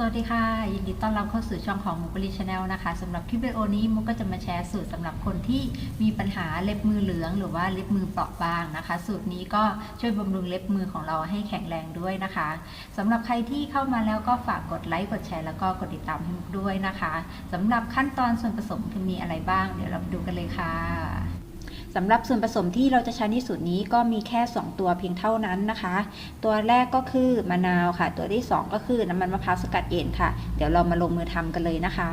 สวัสดีค่ะ ยินดีต้อนรับเข้าสู่ช่องของมุกลีชาแนลนะคะสำหรับคลิปวิดีโอนี้มุกก็จะมาแชร์สูตรสำหรับคนที่มีปัญหาเล็บมือเหลือง หรือว่าเล็บมือเปราะบางนะคะ สูตรนี้ก็ช่วยบำรุงเล็บมือของเราให้แข็งแรงด้วยนะคะสำหรับใครที่เข้ามาแล้วก็ฝากกดไลค์กดแชร์แล้วก็กดติดตามให้มุกด้วยนะคะสำหรับขั้นตอนส่วนผสมคือมีอะไรบ้าง เดี๋ยวเรามาดูกันเลยค่ะ สำหรับส่วนผสมที่เราจะใช้ในสูตรนี้ก็มีแค่ 2 ตัวเพียงเท่านั้นนะคะ ตัวแรกก็คือมะนาวค่ะ ตัวที่ 2 ก็คือน้ำมันมะพร้าวสกัดเย็นค่ะ เดี๋ยวเรามาลงมือทำกันเลยนะคะ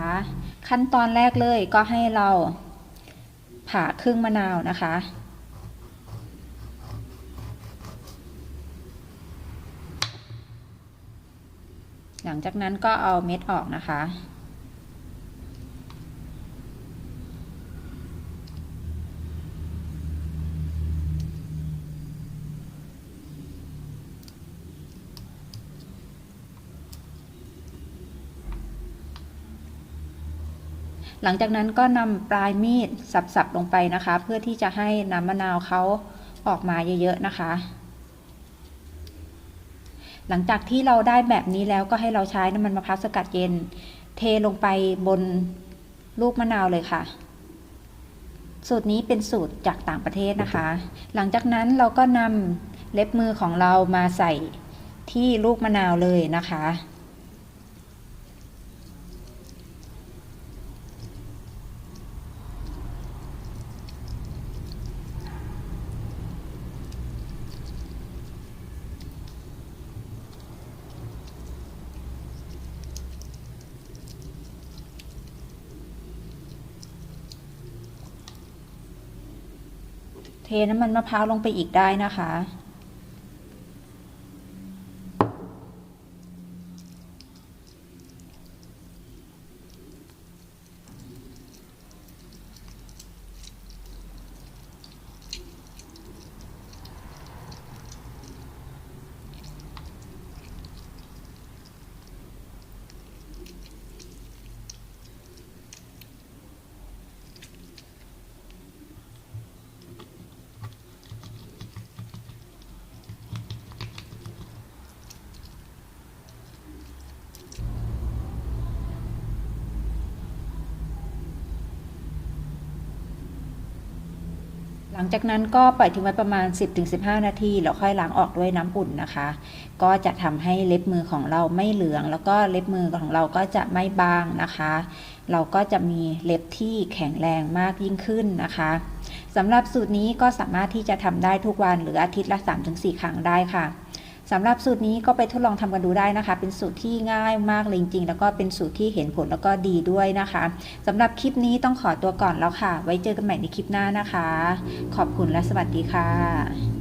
ขั้นตอนแรกเลยก็ให้เราผ่าครึ่งมะนาวนะคะหลังจากนั้นก็เอาเม็ดออกนะคะ หลังจากนั้นก็นำปลายมีดสับๆลงไปนะคะ เพื่อที่จะให้น้ำมะนาวเขาออกมาเยอะๆนะคะ หลังจากที่เราได้แบบนี้แล้วก็ให้เราใช้น้ำมันมะพร้าวสกัดเย็น เทลงไปบนลูกมะนาวเลยค่ะ สูตรนี้เป็นสูตรจากต่างประเทศนะคะ หลังจากนั้นเราก็นำเล็บมือของเรามาใส่ที่ลูกมะนาวเลยนะคะ เทน้ำมันมะพร้าวลงไปอีกได้นะคะ หลังจากนั้นก็ปล่อยทิ้งไว้ประมาณ 10-15 นาทีแล้วค่อยล้างออกด้วยน้ำอุ่นนะคะ ก็จะทำให้เล็บมือของเราไม่เหลือง แล้วก็เล็บมือของเราก็จะไม่บางนะคะ เราก็จะมีเล็บที่แข็งแรงมากยิ่งขึ้นนะคะสำหรับสูตรนี้ก็สามารถที่จะทำได้ทุกวันหรืออาทิตย์ละ 3-4 ครั้งได้ค่ะ สำหรับสูตรนี้ก็ไปทดลองทำกันดูได้นะคะ เป็นสูตรที่ง่ายมากเลยจริงๆ แล้วก็เป็นสูตรที่เห็นผลแล้วก็ดีด้วยนะคะสำหรับคลิปนี้ต้องขอตัวก่อนแล้วค่ะ ไว้เจอกันใหม่ในคลิปหน้านะคะ ขอบคุณและสวัสดีค่ะ